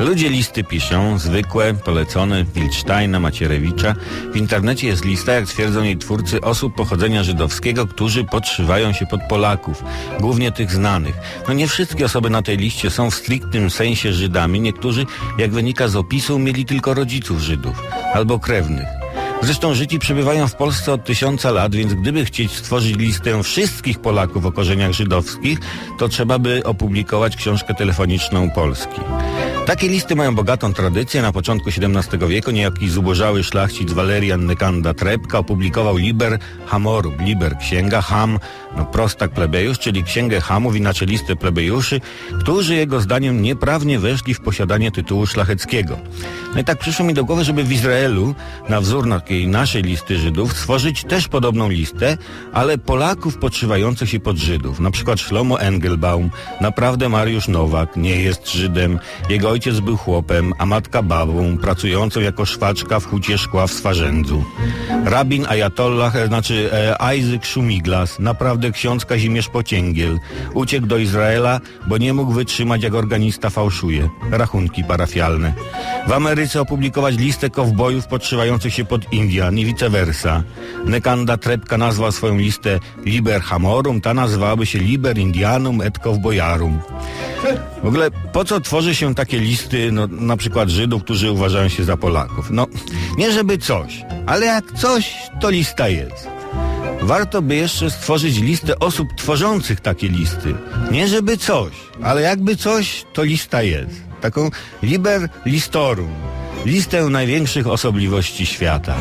Ludzie listy piszą, zwykłe, polecone, Wilcztajna, Macierewicza. W internecie jest lista, jak twierdzą jej twórcy, osób pochodzenia żydowskiego, którzy podszywają się pod Polaków, głównie tych znanych. No nie wszystkie osoby na tej liście są w striktnym sensie Żydami, niektórzy, jak wynika z opisu, mieli tylko rodziców Żydów albo krewnych. Zresztą Żydzi przebywają w Polsce od tysiąca lat, więc gdyby chcieć stworzyć listę wszystkich Polaków o korzeniach żydowskich, to trzeba by opublikować książkę telefoniczną Polski. Takie listy mają bogatą tradycję. Na początku XVII wieku niejaki zubożały szlachcic Walerian Nekanda Trepka opublikował Liber Hamorub, Liber, księga Ham, no prostak plebejusz, czyli księgę Hamów i naczelistę plebejuszy, którzy jego zdaniem nieprawnie weszli w posiadanie tytułu szlacheckiego. No i tak przyszło mi do głowy, żeby w Izraelu, na wzór takiej naszej listy Żydów, stworzyć też podobną listę, ale Polaków podszywających się pod Żydów. Na przykład Szlomo Engelbaum, naprawdę Mariusz Nowak, nie jest Żydem, jego ojciec był chłopem, a matka babą, pracującą jako szwaczka w hucie szkła w Swarzędzu. Rabin Ajatollah, e, znaczy e, Isaac Szumiglas, naprawdę ksiądz Kazimierz Pocięgiel, uciekł do Izraela, bo nie mógł wytrzymać jak organista fałszuje. Rachunki parafialne. W Ameryce opublikować listę kowbojów podszywających się pod Indian i vice versa. Nekanda Trepka nazwał swoją listę Liber Hamorum, ta nazywałaby się Liber Indianum et Kowbojarum. W ogóle po co tworzy się takie listy, no, na przykład Żydów, którzy uważają się za Polaków? No, nie żeby coś, ale jak coś, to lista jest. Warto by jeszcze stworzyć listę osób tworzących takie listy. Nie żeby coś, ale jakby coś, to lista jest. Taką liber listorum. Listę największych osobliwości świata.